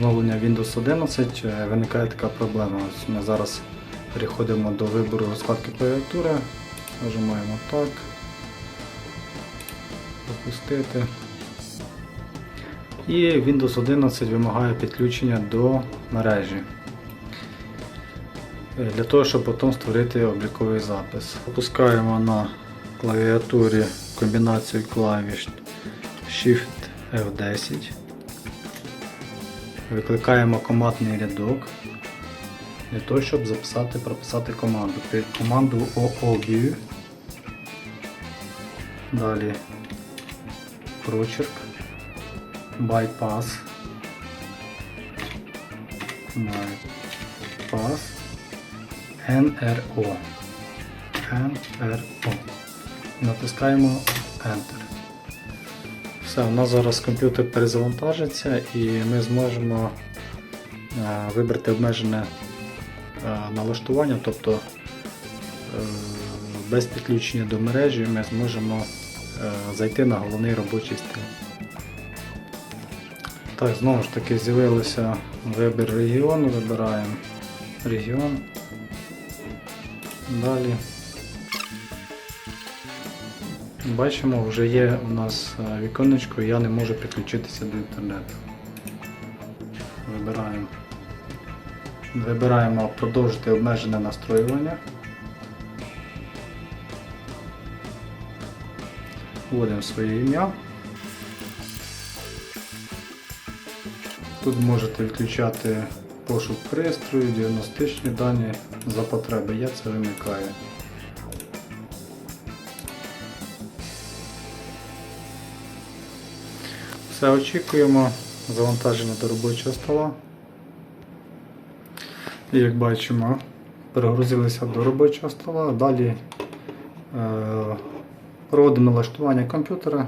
встановлення Windows 11 е, виникає така проблема. Ось ми зараз переходимо до вибору розкладки клавіатури. Нажимаємо так. Пропустити. І Windows 11 вимагає підключення до мережі. Е, Для того, щоб потім створити обліковий запис. Опускаємо на клавіатурі комбінацію клавіш Shift F10. Викликаємо командний рядок для того, щоб записати, прописати команду. Команду OOView. Далі прочерк, bypass, bypass, NRO. NRO. Натискаємо Enter. Все, у нас зараз комп'ютер перезавантажиться і ми зможемо е, вибрати обмежене е, налаштування, тобто е, без підключення до мережі ми зможемо зайти на головний робочий стіл. Так, знову ж таки з'явився вибір регіону, вибираємо регіон. Далі. Бачимо, вже є у нас е, віконечко, я не можу підключитися до інтернету. Вибираємо. Вибираємо продовжити обмежене настроювання. Вводимо своє ім'я. Тут можете відключати пошук пристрою, діагностичні дані за потреби. Я це вимикаю. Все, очікуємо завантаження до робочого стола. І як бачимо, перегрузилися до робочого стола. Далі е, проводимо налаштування комп'ютера